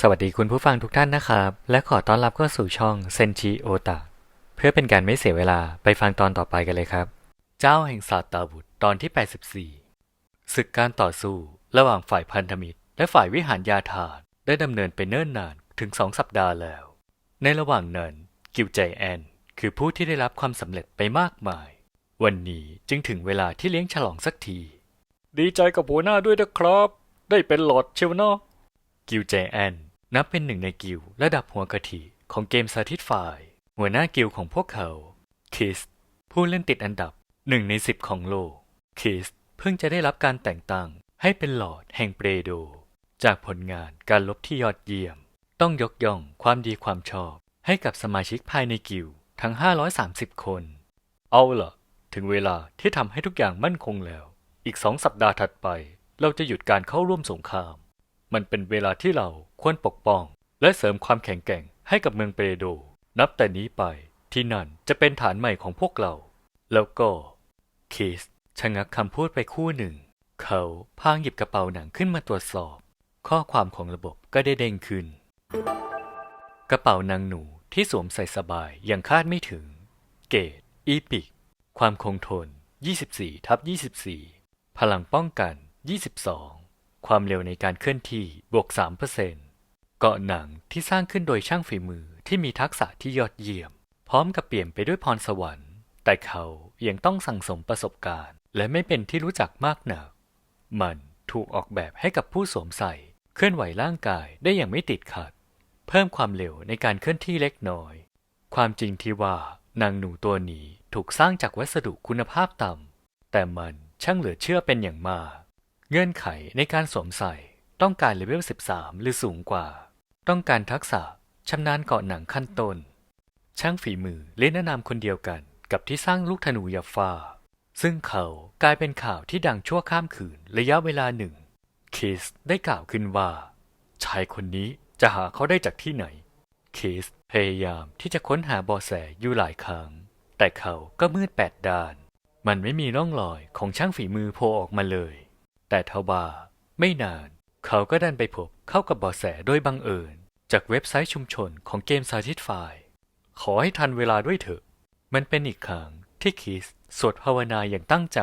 สวัสดีคุณผู้ฟังทุกท่านนะครับ และขอต้อนรับเข้าสู่ช่องเซนชิโอตะเพื่อเป็นการไม่เสียเวลาไปฟังตอนต่อไปกันเลยครับ เจ้าแห่งศาสตราวุธตอนที่ 84ศึกการต่อสู้ ระหว่างฝ่ายพันธมิตร และฝ่ายวิหารยาธานได้ดำเนินไปเนิ่นนานถึงสองสัปดาห์แล้ว ในระหว่างนั้นกิวใจแอนคือผู้ที่ได้รับความสำเร็จไปมากมาย วันนี้จึงถึงเวลาที่เลี้ยงฉลองสักที ดีใจกับหัวหน้าด้วยนะครับ ได้เป็นหลอดเชียวเนาะกิลด์ใจแอน นับเป็นหนึ่งในกิลระดับหัวกะทิของเกมสาธิตฝ่าย หัวหน้ากิลของพวกเขา คิส ผู้เล่นติดอันดับหนึ่งในสิบของโลก คิส เพิ่งจะได้รับการแต่งตั้งให้เป็นหลอดแห่งเปรโด จากผลงานการลบที่ยอดเยี่ยม ต้องยกย่องความดีความชอบ ให้กับสมาชิกภายในกิลทั้ง 530 คน เอาล่ะ ถึงเวลาที่ทำให้ทุกอย่างมั่นคงแล้ว อีกสองสัปดาห์ถัดไป เราจะหยุดการเข้าร่วมสงคราม มันเป็นเวลาที่เราควรปกป้อง และเสริมความแข็งแกร่งให้กับเมืองเปโด นับแต่นี้ไปที่นั่นจะเป็นฐานใหม่ของพวกเรา แล้วก็คิสชะงักคำพูดไปคู่หนึ่ง เขาพางหยิบกระเป๋าหนังขึ้นมาตรวจสอบ ข้อความของระบบก็ได้เด้งขึ้น กระเป๋านางหนูที่สวมใส่สบายอยังคาดไม่ถึง เกรดอีพิก ความคงทน 24ทับ24 พลังป้องกัน 22 ความเร็วในการเคลื่อนที่บวก 3%เกาะหนังที่สร้างขึ้นโดยช่างฝีมือที่มีทักษะที่ยอดเยี่ยม พร้อมกับเปลี่ยนไปด้วยพรสวรรค์ แต่เขายังต้องสั่งสมประสบการณ์ และไม่เป็นที่รู้จักมากนัก มันถูกออกแบบให้กับผู้สวมใส่ เคลื่อนไหวร่างกายได้อย่างไม่ติดขัด เพิ่มความเร็วในการเคลื่อนที่เล็กน้อย ความจริงที่ว่านางหนูตัวนี้ถูกสร้างจากวัสดุคุณภาพต่ำแต่มันช่างเหลือเชื่อเป็นอย่างมาก เงื่อนไขในการสวมใส่ต้องการเลเวล 13 หรือสูงกว่า ต้องการทักษะชำนาญเกาะหนังขั้นต้น ช่างฝีมือเล่นแนะนำคนเดียวกันกับที่สร้างลูกธนูยาฟ้า ซึ่งเขากลายเป็นข่าวที่ดังชั่วข้ามคืนระยะเวลาหนึ่งคิสได้กล่าวขึ้นว่า ชายคนนี้จะหาเขาได้จากที่ไหนคิสพยายามที่จะค้นหาเบาะแสอยู่หลายครั้ง แต่เขาก็มืดแปดด้าน มันไม่มีร่องรอยของช่างฝีมือโผล่ออกมาเลย แต่ทว่าไม่นาน เขาก็ดันไปพบเข้ากับเบาะแสโดยบังเอิญ จากเว็บไซต์ชุมชนของเกมสาธิตไฟล์ขอให้ทันเวลาด้วยเถอะ มันเป็นอีกครั้งที่คิสสวดภาวนาอย่างตั้งใจ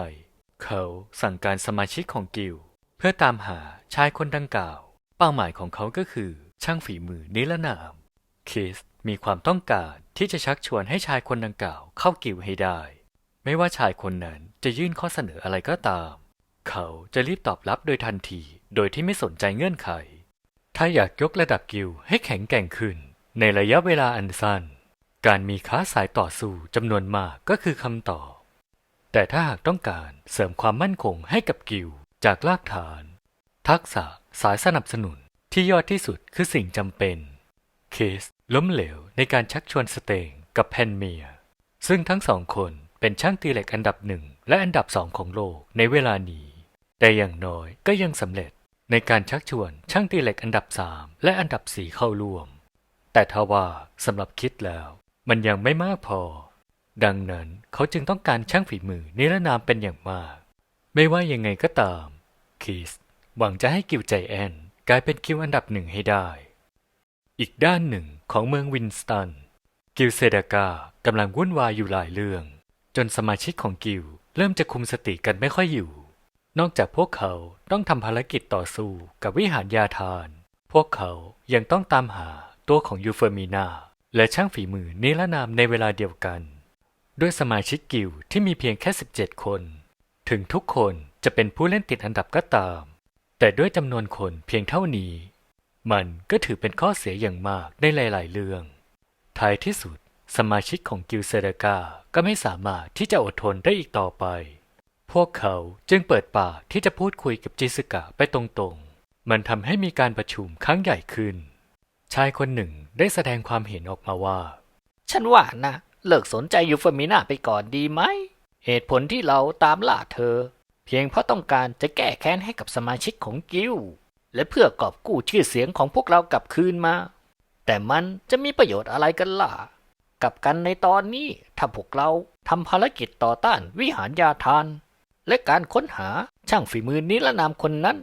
เขาสั่งการสมาชิกของกิลเพื่อตามหาชายคนดังกล่าว เป้าหมายของเขาก็คือช่างฝีมือนิรนามคิสมีความต้องการที่จะชักชวนให้ชายคนดังกล่าวเข้ากิลให้ได้ ไม่ว่าชายคนนั้นจะยื่นข้อเสนออะไรก็ตาม เขาจะรีบตอบรับโดยทันทีโดยที่ไม่สนใจเงื่อนไข ถ้าอยากยกระดับกิลให้แข็งแกร่งขึ้น ในระยะเวลาอันสั้น การมีค้าสายต่อสู้จำนวนมากก็คือคำตอบ แต่ถ้าหากต้องการเสริมความมั่นคงให้กับกิลจากรากฐาน ทักษะสายสนับสนุนที่ยอดที่สุดคือสิ่งจำเป็น เคสล้มเหลวในการชักชวนสเตงกับแพนเมีย ซึ่งทั้งสองคน เป็นช่างตีเหล็กอันดับหนึ่งและอันดับสองของโลกในเวลานี้ แต่อย่างน้อยก็ยังสำเร็จในการชักชวนช่างตีเหล็กอันดับสามและอันดับสี่เข้าร่วม แต่ทว่าสำหรับคิดแล้ว มันยังไม่มากพอ ดังนั้นเขาจึงต้องการช่างฝีมือนิรนามเป็นอย่างมาก ไม่ว่ายังไงก็ตามคิสหวังจะให้กิวใจแอนกลายเป็นคิวอันดับหนึ่งให้ได้ อีกด้านหนึ่งของเมืองวินสตัน กิลเซดากากำลังวุ่นวายอยู่หลายเรื่อง จนสมาชิกของกิลเริ่มจะคุมสติกันไม่ค่อยอยู่ นอกจากพวกเขาต้องทำภารกิจต่อสู้กับวิหารยาทาน พวกเขายังต้องตามหาตัวของยูเฟอร์มินาและช่างฝีมือนิรนามในเวลาเดียวกัน ด้วยสมาชิกกิลที่มีเพียงแค่ 17 คน ถึงทุกคนจะเป็นผู้เล่นติดอันดับก็ตาม แต่ด้วยจำนวนคนเพียงเท่านี้ มันก็ถือเป็นข้อเสียอย่างมากในหลาย ๆ เรื่อง ท้ายที่สุด สมาชิกของกิลเซเดกาก็ไม่สามารถที่จะอดทนได้อีกต่อไป พวกเขาจึงเปิดปากที่จะพูดคุยกับจิสกะไปตรงๆ มันทำให้มีการประชุมครั้งใหญ่ขึ้น ชายคนหนึ่งได้แสดงความเห็นออกมาว่า ฉันว่านะ เลิกสนใจยูเฟมินาไปก่อนดีไหม เหตุผลที่เราตามล่าเธอ เพียงเพราะต้องการจะแก้แค้นให้กับสมาชิกของกิลและเพื่อกอบกู้ชื่อเสียงของพวกเรากลับคืนมา แต่มันจะมีประโยชน์อะไรกันล่ะ กับกันในตอนนี้ถ้าพวกเราทำภารกิจต่อต้านวิหารยาทาน และการค้นหาช่างฝีมือนิรนามคนนั้น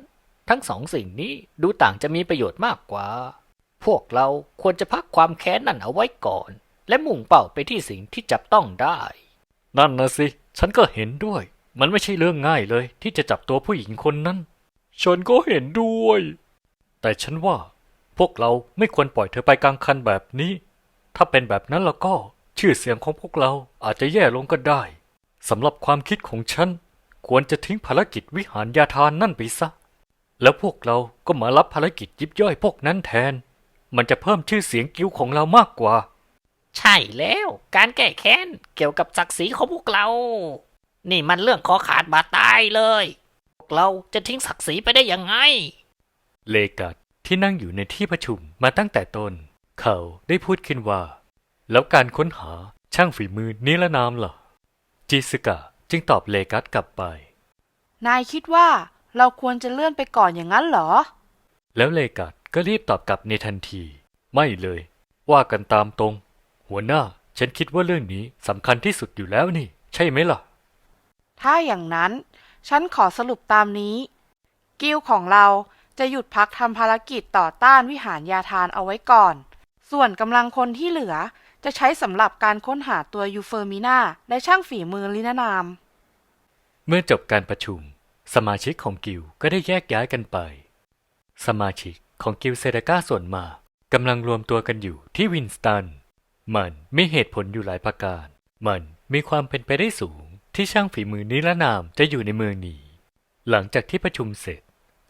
ทั้งสองสิ่งนี้ดูต่างจะมีประโยชน์มากกว่า พวกเราควรจะพักความแค้นนั่นเอาไว้ก่อน และมุ่งเป้าไปที่สิ่งที่จับต้องได้ นั่นนะสิ ฉันก็เห็นด้วย มันไม่ใช่เรื่องง่ายเลยที่จะจับตัวผู้หญิงคนนั้น ฉันก็เห็นด้วย แต่ฉันว่า พวกเราไม่ควรปล่อยเธอไปกลางคันแบบนี้ ถ้าเป็นแบบนั้นแล้วก็ชื่อเสียงของพวกเราอาจจะแย่ลงก็ได้สำหรับความคิดของฉัน ควรจะทิ้งภารกิจวิหารยาทานนั่นไปซะ แล้วพวกเราก็มารับภารกิจยิบย่อยพวกนั้นแทน มันจะเพิ่มชื่อเสียงกิ้วของเรามากกว่า ใช่แล้ว การแก้แค้นเกี่ยวกับศักดิ์ศรีของพวกเรา นี่มันเรื่องคอขาดบาดตายเลย พวกเราจะทิ้งศักดิ์ศรีไปได้ยังไง เลกัดที่นั่งอยู่ในที่ประชุมมาตั้งแต่ต้น เขาได้พูดขึ้นว่า แล้วการค้นหาช่างฝีมือนิรนามล่ะจิสกะจึงตอบเลกัดกลับไป นายคิดว่าเราควรจะเลื่อนไปก่อนอย่างนั้นเหรอ แล้วเลกัดก็รีบตอบกลับในทันที ไม่เลย ว่ากันตามตรง หัวหน้าฉันคิดว่าเรื่องนี้สำคัญที่สุดอยู่แล้วนี่ ใช่ไหมล่ะ ถ้าอย่างนั้น ฉันขอสรุปตามนี้ กิลด์ของเราจะหยุดพักทำภารกิจต่อต้านวิหารยาทานเอาไว้ก่อน ส่วนกำลังคนที่เหลือจะใช้สำหรับการค้นหาตัวยูเฟอร์มิน่าและช่างฝีมือลินานาม เมื่อจบการประชุม สมาชิกของกิลก็ได้แยกย้ายกันไป สมาชิกของกิลเซดาก้าส่วนมากกำลังรวมตัวกันอยู่ที่วินสตัน มันมีเหตุผลอยู่หลายประการ มันมีความเป็นไปได้สูงที่ช่างฝีมือนิรนามจะอยู่ในเมืองนี้ หลังจากที่ประชุมเสร็จ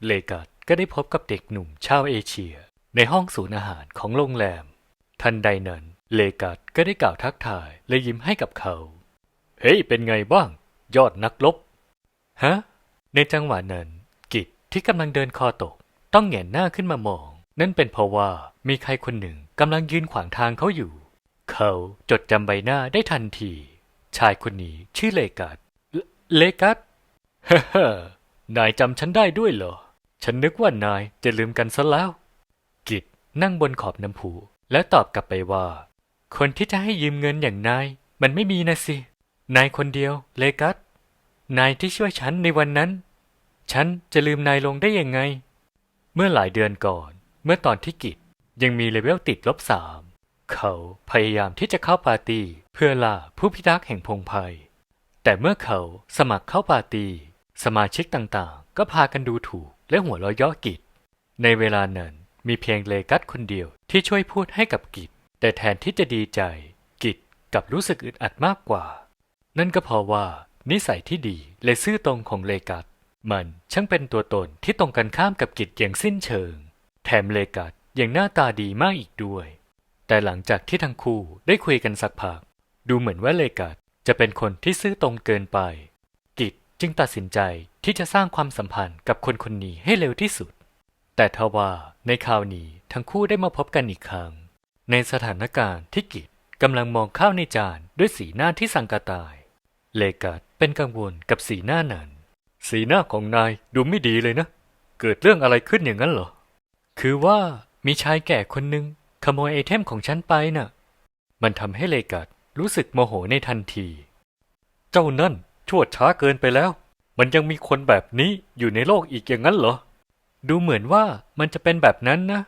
เลกัดก็ได้พบกับเด็กหนุ่มชาวเอเชีย ในห้องศูนย์อาหารของโรงแรม ทันใดนั้น เลกัดก็ได้กล่าวทักทายและยิ้มให้กับเขา เฮ้ย เป็นไงบ้าง ยอดนักรบฮะ ในจังหวะนั้น กิจที่กำลังเดินคอตก ต้องแหงนหน้าขึ้นมามอง นั่นเป็นเพราะว่ามีใครคนหนึ่งกำลังยืนขวางทางเขาอยู่ เขาจดจำใบหน้าได้ทันที ชายคนนี้ชื่อเลกัสเลเลกัสเฮ้อนายจำฉันได้ด้วยเหรอ ฉันนึกว่านายจะลืมกันซะแล้ว กิจนั่งบนขอบน้ำพุแล้วตอบกลับไปว่า คนที่จะให้ยืมเงินอย่างนาย มันไม่มีนะสิ นายคนเดียว เลกัสนายที่ช่วยฉันในวันนั้น ฉันจะลืมนายลงได้ยังไง เมื่อหลายเดือนก่อน เมื่อตอนที่กิจยังมีเลเวลติดลบสามเขาพยายามที่จะเข้าปาร์ตี้เพื่อล่าผู้พิทักษ์แห่งพงไพแต่เมื่อเขาสมัครเข้าปาร์ตี้สมาชิกต่างๆ ก็พากันดูถูกและหัวเราะเยาะกิจ ในเวลานั้น มีเพียงเลกัสคนเดียวที่ช่วยพูดให้กับกิจ แต่แทนที่จะดีใจ กิจกับรู้สึกอึดอัดมากกว่า นั่นก็เพราะว่า นิสัยที่ดีและซื่อตรงของเลกัสมันช่างเป็นตัวตนที่ตรงกันข้ามกับกิจอย่างสิ้นเชิง แถมเลกัสยังหน้าตาดีมากอีกด้วย แต่หลังจากที่ทั้งคู่ได้คุยกันสักพัก ดูเหมือนว่าเลกัสจะเป็นคนที่ซื่อตรงเกินไป กิจจึงตัดสินใจที่จะสร้างความสัมพันธ์กับคนคนนี้ให้เร็วที่สุด แต่ทว่าในคราวนี้ทั้งคู่ได้มาพบกันอีกครั้ง ในสถานการณ์ที่กิจกำลังมองข้าวในจานด้วยสีหน้าที่สังกตาย เลกัสเป็นกังวลกับสีหน้านั้น สีหน้าของนายดูไม่ดีเลยนะ เกิดเรื่องอะไรขึ้นอย่างนั้นเหรอ คือว่ามีชายแก่คนหนึ่งขโมยไอเทมของฉันไปน่ะ มันทำให้เลกัสรู้สึกโมโหในทันที เจ้านั่นชั่วช้าเกินไปแล้ว มันยังมีคนแบบนี้อยู่ในโลกอีกอย่างนั้นเหรอ ดูเหมือนว่ามันจะเป็นแบบนั้นนะ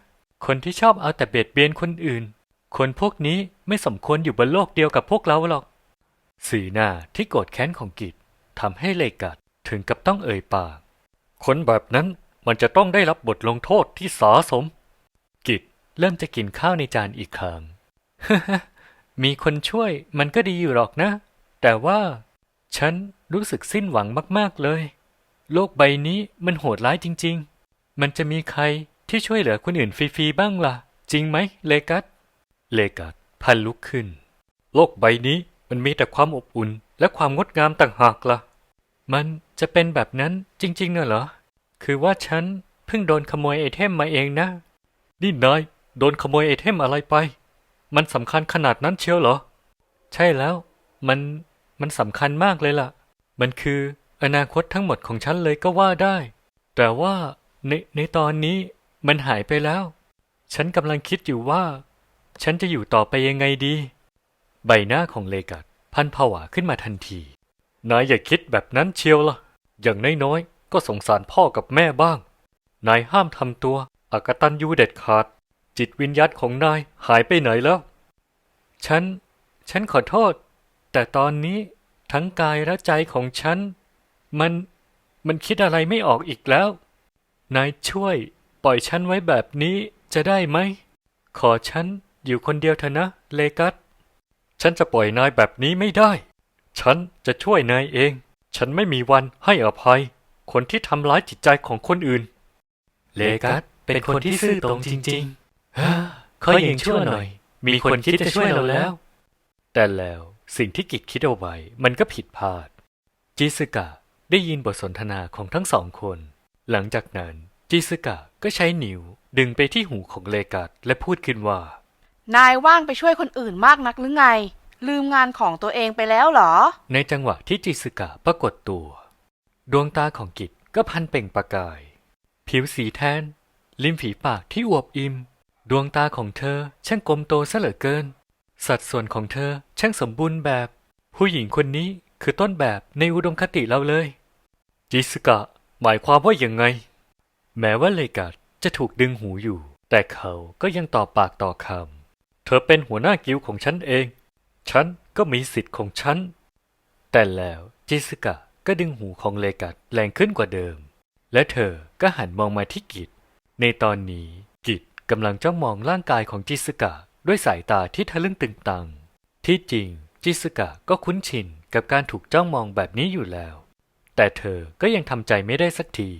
คนที่ชอบเอาแต่เบียดเบียนคนอื่น คนพวกนี้ไม่สมควรอยู่บนโลกเดียวกับพวกเราหรอก สีหน้าที่โกรธแค้นของกิจทำให้เลกัดถึงกับต้องเอ่ยปาก คนแบบนั้นมันจะต้องได้รับบทลงโทษที่สาสม กิจเริ่มจะกินข้าวในจานอีกครั้งมีคนช่วยมันก็ดีอยู่หรอกนะ แต่ว่า ฉันรู้สึกสิ้นหวังมาก ๆ เลย โลกใบนี้มันโหดร้ายจริง ๆ มันจะมีใครที่ช่วยเหลือคนอื่นฟรีๆบ้างล่ะ จริงไหมเลกัสเลกัสพันลุกขึ้น โลกใบนี้มันมีแต่ความอบอุ่นและความงดงามต่างหากล่ะ มันจะเป็นแบบนั้นจริงๆเน่ะเหรอ คือว่าฉันเพิ่งโดนขโมยไอเทมมาเองนะ นี่นายโดนขโมยไอเทมอะไรไป มันสำคัญขนาดนั้นเชียวเหรอ ใช่แล้ว มันมันสำคัญมากเลยล่ะ มันคืออนาคตทั้งหมดของฉันเลยก็ว่าได้ แต่ว่า ในในตอนนี้มันหายไปแล้ว ฉันกำลังคิดอยู่ว่า ฉันจะอยู่ต่อไปยังไงดี ใบหน้าของเลกัดพันผวาขึ้นมาทันที นายอย่าคิดแบบนั้นเชียวล่ะ อย่างน้อยๆก็สงสารพ่อกับแม่บ้าง นายห้ามทำตัวอากตันยูเด็ดขาด จิตวิญญาณของนายหายไปไหนแล้ว ฉัน ฉันขอโทษ แต่ตอนนี้ทั้งกายและใจของฉัน มัน มันคิดอะไรไม่ออกอีกแล้ว นายช่วย ปล่อยฉันไว้แบบนี้จะได้ไหม ขอฉันอยู่คนเดียวเถอะนะ เลกัส ฉันจะปล่อยนายแบบนี้ไม่ได้ ฉันจะช่วยนายเอง ฉันไม่มีวันให้อภัย คนที่ทำร้ายจิตใจของคนอื่น เลกัสเป็นคนที่ซื่อตรงจริงๆฮ่าเขายังชั่วหน่อย มีคนคิดจะช่วยเราแล้ว แต่แล้วสิ่งที่กิจคิดเอาไว้มันก็ผิดพลาด จิสกะได้ยินบทสนทนาของทั้งสองคน หลังจากนั้นจิสกะก็ใช้นิ้วดึงไปที่หูของเลกัสและพูดขึ้นว่า นายว่างไปช่วยคนอื่นมากนักหรือไง ลืมงานของตัวเองไปแล้วเหรอ ในจังหวะที่จิสกะปรากฏตัว ดวงตาของกิจก็พันเปล่งประกาย ผิวสีแทน ริมฝีปากที่อวบอิ่มดวงตาของเธอช่างกลมโตซะเหลือเกิน สัดส่วนของเธอช่างสมบูรณ์แบบ ผู้หญิงคนนี้คือต้นแบบในอุดมคติเราเลย จิสกะ หมายความว่าอย่างไง แม้ว่าเลกัดจะถูกดึงหูอยู่ แต่เขาก็ยังตอบปากต่อคำ เธอเป็นหัวหน้ากิลของฉันเอง ฉันก็มีสิทธิ์ของฉัน แต่แล้วจิสกะก็ดึงหูของเลกัดแรงขึ้นกว่าเดิม และเธอก็หันมองมาที่กิจ ในตอนนี้กิจกำลังจ้องมองร่างกายของจิสกะด้วยสายตาที่ทะลึ่งตึงตัง ที่จริงจิสกะก็คุ้นชินกับการถูกจ้องมองแบบนี้อยู่แล้ว แต่เธอก็ยังทำใจไม่ได้สักที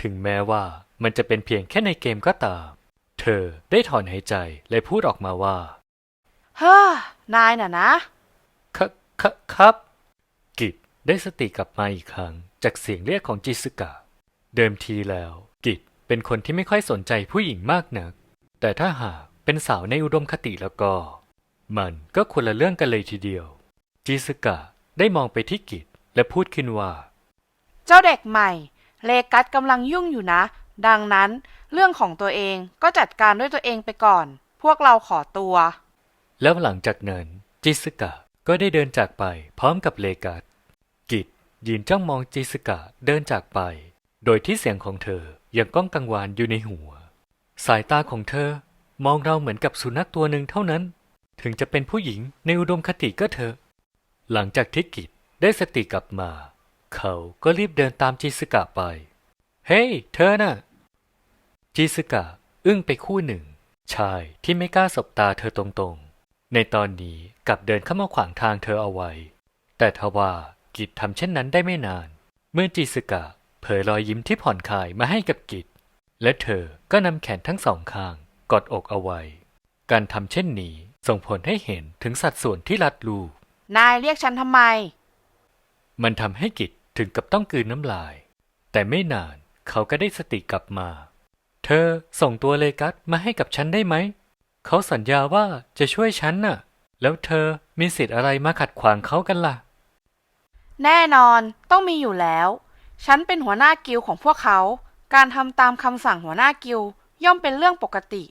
ถึงแม้ว่ามันจะเป็นเพียงแค่ในเกมก็ตาม เธอได้ถอนหายใจและพูดออกมาว่า เฮ้อนายน่ะนะครับครับครับกิจได้สติกลับมาอีกครั้ง จากเสียงเรียกของจิสกะ เดิมทีแล้ว กิจเป็นคนที่ไม่ค่อยสนใจผู้หญิงมากนัก แต่ถ้าหากเป็นสาวในอุดมคติแล้วก็ มันก็คนละเรื่องกันเลยทีเดียว จิสกะได้มองไปที่กิจและพูดขึ้นว่า เจ้าเด็กใหม่ เลกัสกำลังยุ่งอยู่นะ ดังนั้น เรื่องของตัวเองก็จัดการด้วยตัวเองไปก่อน พวกเราขอตัว แล้วหลังจากนั้นจิสกะก็ได้เดินจากไปพร้อมกับเลกัสกิจยืนจ้องมองจิสกะเดินจากไป โดยที่เสียงของเธอยังก้องกังวานอยู่ในหัว สายตาของเธอมองเราเหมือนกับสุนัขตัวหนึ่งเท่านั้น ถึงจะเป็นผู้หญิงในอุดมคติก็เถอะ หลังจากที่กิจได้สติกลับมา เขาก็รีบเดินตามจิสกะไป เฮ้ยเธอน่ะ จิสกะอึ้งไปคู่หนึ่ง ชายที่ไม่กล้าสบตาเธอตรงๆ ในตอนนี้กลับเดินเข้ามาขวางทางเธอเอาไว้ แต่ทว่ากิจทำเช่นนั้นได้ไม่นาน เมื่อจิสกะเผยรอยยิ้มที่ผ่อนคลายมาให้กับกิจ และเธอก็นำแขนทั้งสองข้างกอดอกเอาไว้ การทำเช่นนี้ส่งผลให้เห็นถึงสัดส่วนที่รัดรูปนายเรียกฉันทำไม มันทำให้กิจ ถึงกับต้องกลืนน้ำลาย แต่ไม่นานเขาก็ได้สติกลับมา เธอส่งตัวเลกัสมาให้กับฉันได้ไหม เขาสัญญาว่าจะช่วยฉันน่ะ แล้วเธอมีสิทธิ์อะไรมาขัดขวางเขากันล่ะ แน่นอนต้องมีอยู่แล้ว ฉันเป็นหัวหน้ากิลด์ของพวกเขา การทำตามคำสั่งหัวหน้ากิลด์ย่อมเป็นเรื่องปกติ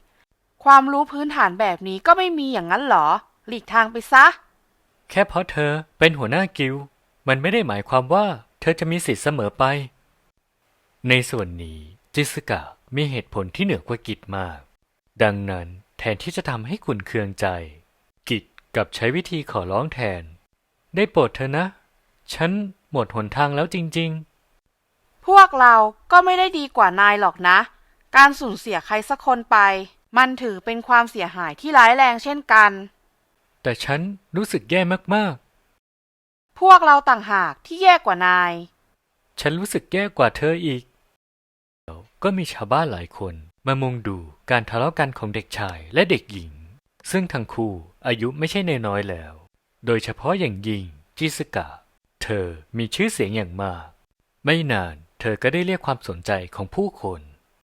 ความรู้พื้นฐานแบบนี้ก็ไม่มีอย่างนั้นเหรอ หลีกทางไปซะ แค่เพราะเธอเป็นหัวหน้ากิลด์มันไม่ได้หมายความว่าเธอจะมีสิทธิ์เสมอไป ในส่วนนี้จิสกะมีเหตุผลที่เหนือกว่ากิจมาก ดังนั้นแทนที่จะทำให้ขุนเคืองใจ กิจกลับใช้วิธีขอร้องแทน ได้โปรดเธอนะ ฉันหมดหนทางแล้วจริงพวกเราก็ไม่ได้ดีกว่านายหรอกนะ การสูญเสียใครสักคนไป มันถือเป็นความเสียหายที่ร้ายแรงเช่นกันๆแต่ฉันรู้สึกแย่มาก พวกเราต่างหากที่แย่กว่านาย ฉันรู้สึกแย่กว่าเธออีก ก็มีชาวบ้านหลายคนมามุงดูการทะเลาะกันของเด็กชายและเด็กหญิง ซึ่งทั้งคู่อายุไม่ใช่นน้อยแล้ว โดยเฉพาะอย่างยิ่งจิสกะ เธอมีชื่อเสียงอย่างมาก ไม่นานเธอก็ได้เรียกความสนใจของผู้คน